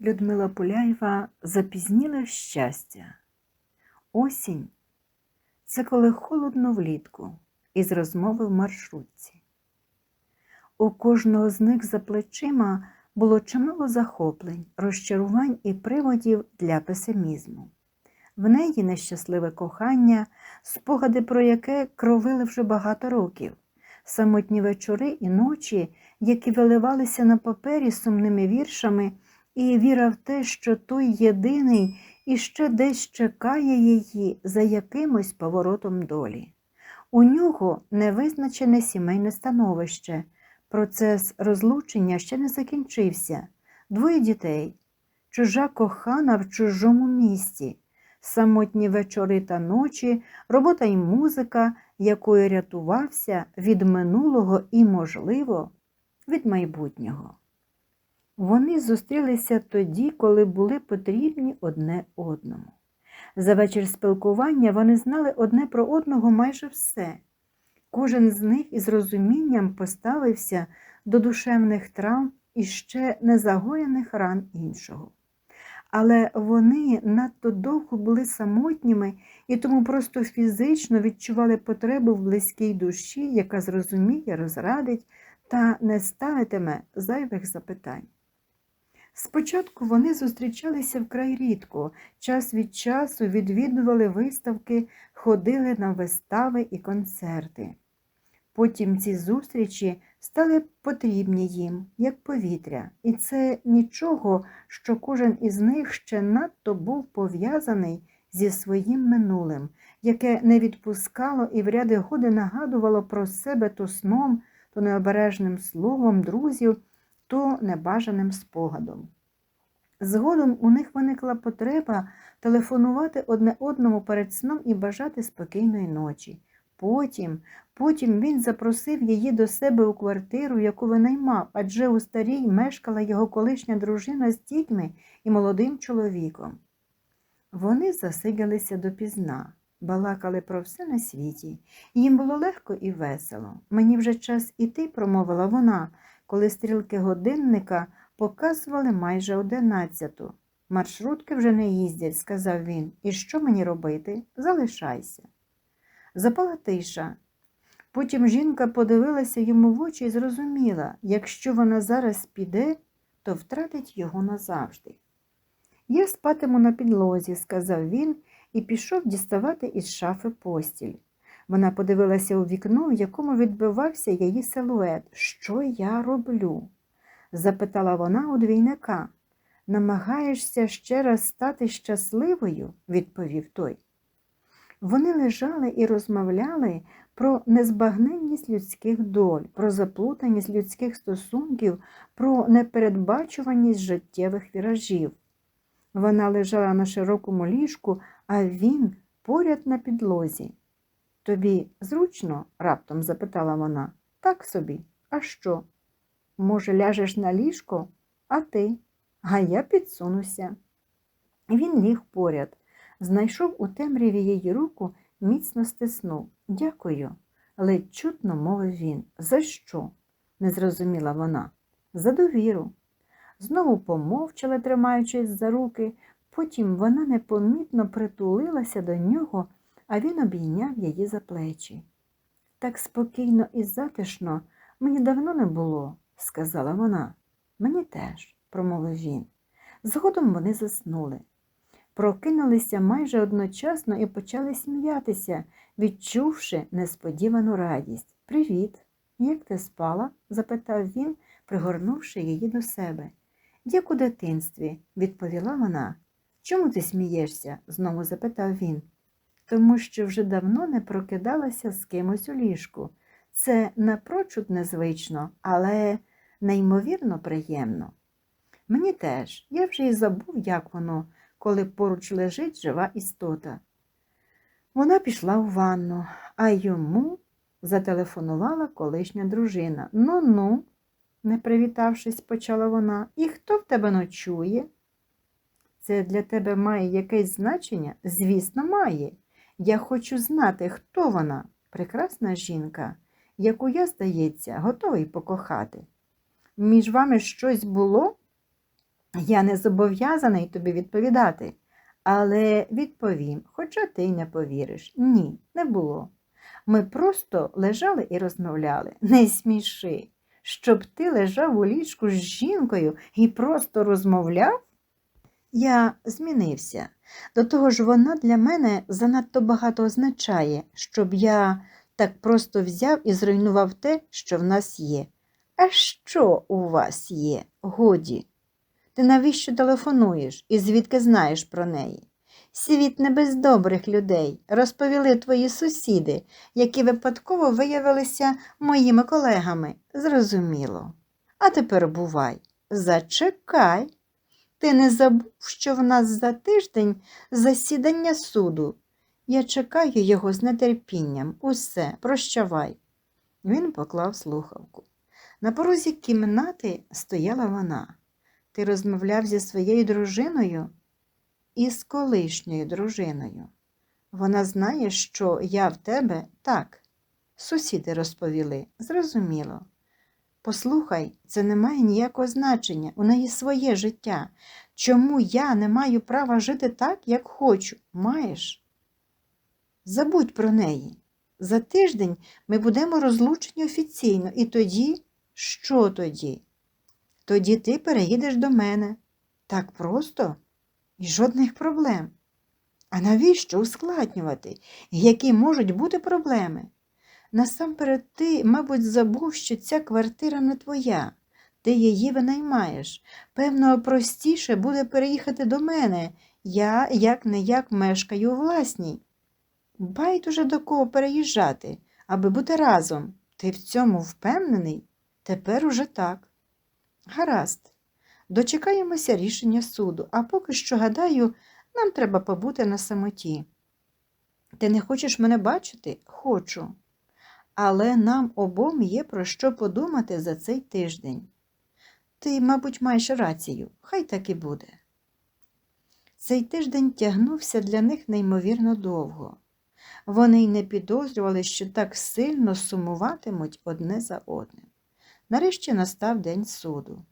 Людмила Пуляєва запізніле щастя. Осінь це коли холодно влітку із розмови в маршрутці. У кожного з них за плечима було чимало захоплень, розчарувань і приводів для песимізму. В неї нещасливе кохання, спогади про яке кровили вже багато років, самотні вечори і ночі, які виливалися на папері сумними віршами, і віра в те, що той єдиний і ще десь чекає її за якимось поворотом долі. У нього невизначене сімейне становище. Процес розлучення ще не закінчився. Двоє дітей, чужа кохана в чужому місті, самотні вечори та ночі, робота і музика, якою рятувався від минулого і, можливо, від майбутнього. Вони зустрілися тоді, коли були потрібні одне одному. За вечір спілкування вони знали одне про одного майже все. Кожен з них із розумінням поставився до душевних травм і ще незагоєних ран іншого. Але вони надто довго були самотніми і тому просто фізично відчували потребу в близькій душі, яка зрозуміє, розрадить та не ставитиме зайвих запитань. Спочатку вони зустрічалися вкрай рідко, час від часу відвідували виставки, ходили на вистави і концерти. Потім ці зустрічі стали потрібні їм, як повітря, і це нічого, що кожен із них ще надто був пов'язаний зі своїм минулим, яке не відпускало і в ряди годи нагадувало про себе то сном, то необережним словом друзів, то небажаним спогадом. Згодом у них виникла потреба телефонувати одне одному перед сном і бажати спокійної ночі. Потім, потім він запросив її до себе у квартиру, яку винаймав, адже у старій мешкала його колишня дружина з дітьми і молодим чоловіком. Вони засиділися допізна, балакали про все на світі. Їм було легко і весело. Мені вже час іти, промовила вона, коли стрілки годинника показували майже одинадцяту. Маршрутки вже не їздять, сказав він. І що мені робити? Залишайся. Запала тиша. Потім жінка подивилася йому в очі і зрозуміла, якщо вона зараз піде, то втратить його назавжди. Я спатиму на підлозі, сказав він і пішов діставати із шафи постіль. Вона подивилася у вікно, в якому відбивався її силует. Що я роблю? запитала вона у двійника. Намагаєшся ще раз стати щасливою, відповів той. Вони лежали і розмовляли про незбагненність людських доль, про заплутаність людських стосунків, про непередбачуваність життєвих віражів. Вона лежала на широкому ліжку, а він поряд на підлозі. Тобі зручно? раптом запитала вона. Так собі. А що? Може, ляжеш на ліжко, а ти? А я підсунуся. Він ліг поряд, знайшов у темряві її руку, міцно стиснув. Дякую, ледь чутно мовив він. За що? не зрозуміла вона. За довіру. Знову помовчала, тримаючись за руки, потім вона непомітно притулилася до нього, а він обійняв її за плечі. Так спокійно і затишно мені давно не було, сказала вона. Мені теж, промовив він. Згодом вони заснули. Прокинулися майже одночасно і почали сміятися, відчувши несподівану радість. Привіт, як ти спала? запитав він, пригорнувши її до себе. Як у дитинстві, відповіла вона. Чому ти смієшся? знову запитав він. Тому що вже давно не прокидалася з кимось у ліжку. Це напрочуд незвично, але неймовірно приємно. Мені теж, я вже й забув, як воно, коли поруч лежить жива істота. Вона пішла в ванну, а йому зателефонувала колишня дружина. Ну ну, не привітавшись, почала вона, і хто в тебе ночує? Це для тебе має якесь значення? Звісно, має. Я хочу знати, хто вона, прекрасна жінка, яку я, здається, готовий покохати. Між вами щось було? Я не зобов'язаний тобі відповідати, але відповім, хоча ти й не повіриш. Ні, не було. Ми просто лежали і розмовляли. Не сміши, щоб ти лежав у ліжку з жінкою і просто розмовляв? Я змінився. До того ж, вона для мене занадто багато означає, щоб я так просто взяв і зруйнував те, що в нас є. А що у вас є? Годі. Ти навіщо телефонуєш і звідки знаєш про неї? Світ не без добрих людей, розповіли твої сусіди, які випадково виявилися моїми колегами. Зрозуміло. А тепер бувай. Зачекай. Ти не забув, що в нас за тиждень засідання суду. Я чекаю його з нетерпінням. Усе, прощавай. Він поклав слухавку. На порозі кімнати стояла вона. Ти розмовляв зі своєю дружиною і з колишньою дружиною. Вона знає, що я в тебе так. Сусіди розповіли, зрозуміло. Послухай, це не має ніякого значення, у неї своє життя. Чому я не маю права жити так, як хочу? Маєш? Забудь про неї. За тиждень ми будемо розлучені офіційно, і тоді, що тоді? Тоді ти переїдеш до мене. Так просто і жодних проблем. А навіщо ускладнювати? Які можуть бути проблеми? Насамперед ти, мабуть, забув, що ця квартира не твоя, ти її винаймаєш. Певно, простіше буде переїхати до мене. Я як не як мешкаю у власній. Байдуже до кого переїжджати, аби бути разом. Ти в цьому впевнений? Тепер уже так. Гаразд. Дочекаємося рішення суду, а поки що, гадаю, нам треба побути на самоті. Ти не хочеш мене бачити? Хочу. Але нам обом є про що подумати за цей тиждень. Ти, мабуть, маєш рацію, хай так і буде. Цей тиждень тягнувся для них неймовірно довго. Вони й не підозрювали, що так сильно сумуватимуть одне за одним. Нарешті настав день суду.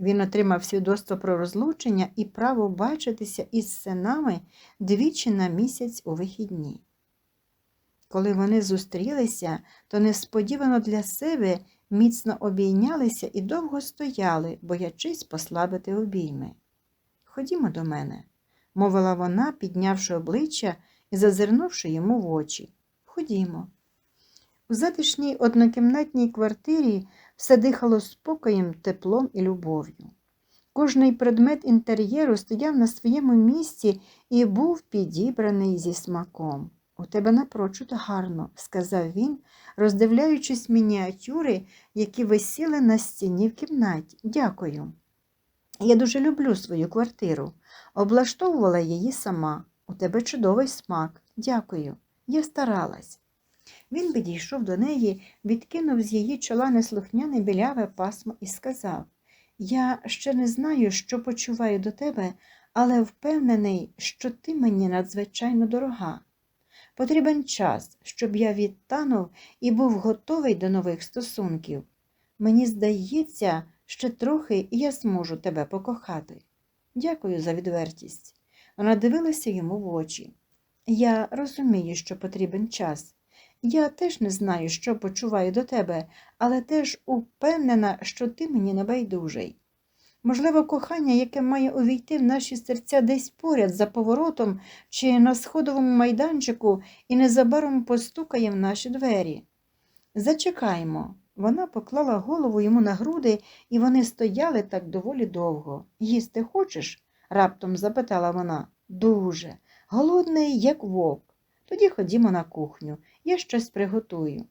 Він отримав свідоцтво про розлучення і право бачитися із синами двічі на місяць у вихідні. Коли вони зустрілися, то несподівано для себе міцно обійнялися і довго стояли, боячись послабити обійми. Ходімо до мене, мовила вона, піднявши обличчя і зазирнувши йому в очі. Ходімо. У затишній однокімнатній квартирі все дихало спокоєм, теплом і любов'ю. Кожний предмет інтер'єру стояв на своєму місці і був підібраний зі смаком. У тебе напрочуд гарно, сказав він, роздивляючись мініатюри, які висіли на стіні в кімнаті. Дякую. Я дуже люблю свою квартиру. Облаштовувала її сама. У тебе чудовий смак. Дякую. Я старалась. Він підійшов до неї, відкинув з її чола неслухняне біляве пасмо і сказав Я ще не знаю, що почуваю до тебе, але впевнений, що ти мені надзвичайно дорога. Потрібен час, щоб я відтанув і був готовий до нових стосунків. Мені здається, ще трохи і я зможу тебе покохати. Дякую за відвертість. Вона дивилася йому в очі. Я розумію, що потрібен час. Я теж не знаю, що почуваю до тебе, але теж упевнена, що ти мені не байдужий. Можливо, кохання, яке має увійти в наші серця десь поряд за поворотом чи на сходовому майданчику і незабаром постукає в наші двері. Зачекаймо. Вона поклала голову йому на груди, і вони стояли так доволі довго. Їсти хочеш? раптом запитала вона. Дуже. Голодний, як вовк. Тоді ходімо на кухню, я щось приготую.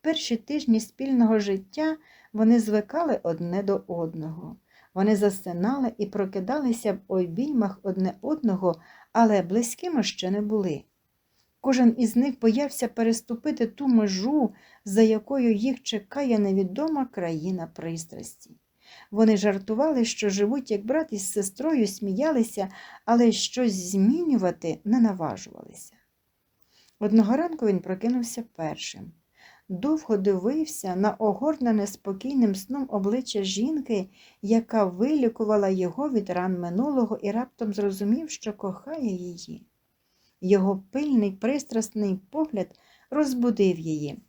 Перші тижні спільного життя вони звикали одне до одного. Вони засинали і прокидалися в обіймах одне одного, але близькими ще не були. Кожен із них боявся переступити ту межу, за якою їх чекає невідома країна пристрасті. Вони жартували, що живуть як брат із сестрою, сміялися, але щось змінювати не наважувалися. Одного ранку він прокинувся першим. Довго дивився на огорнене спокійним сном обличчя жінки, яка вилікувала його від ран минулого і раптом зрозумів, що кохає її. Його пильний, пристрасний погляд розбудив її.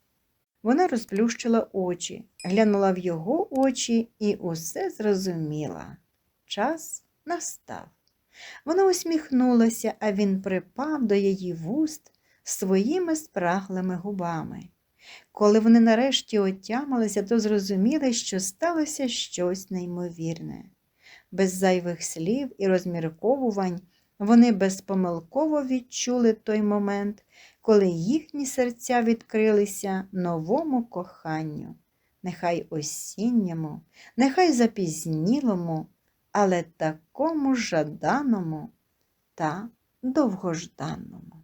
Вона розплющила очі, глянула в його очі і усе зрозуміла. Час настав. Вона усміхнулася, а він припав до її вуст своїми спраглими губами. Коли вони нарешті отямилися, то зрозуміли, що сталося щось неймовірне. Без зайвих слів і розмірковувань вони безпомилково відчули той момент, коли їхні серця відкрилися новому коханню, нехай осінньому, нехай запізнілому, але такому жаданому та довгожданному.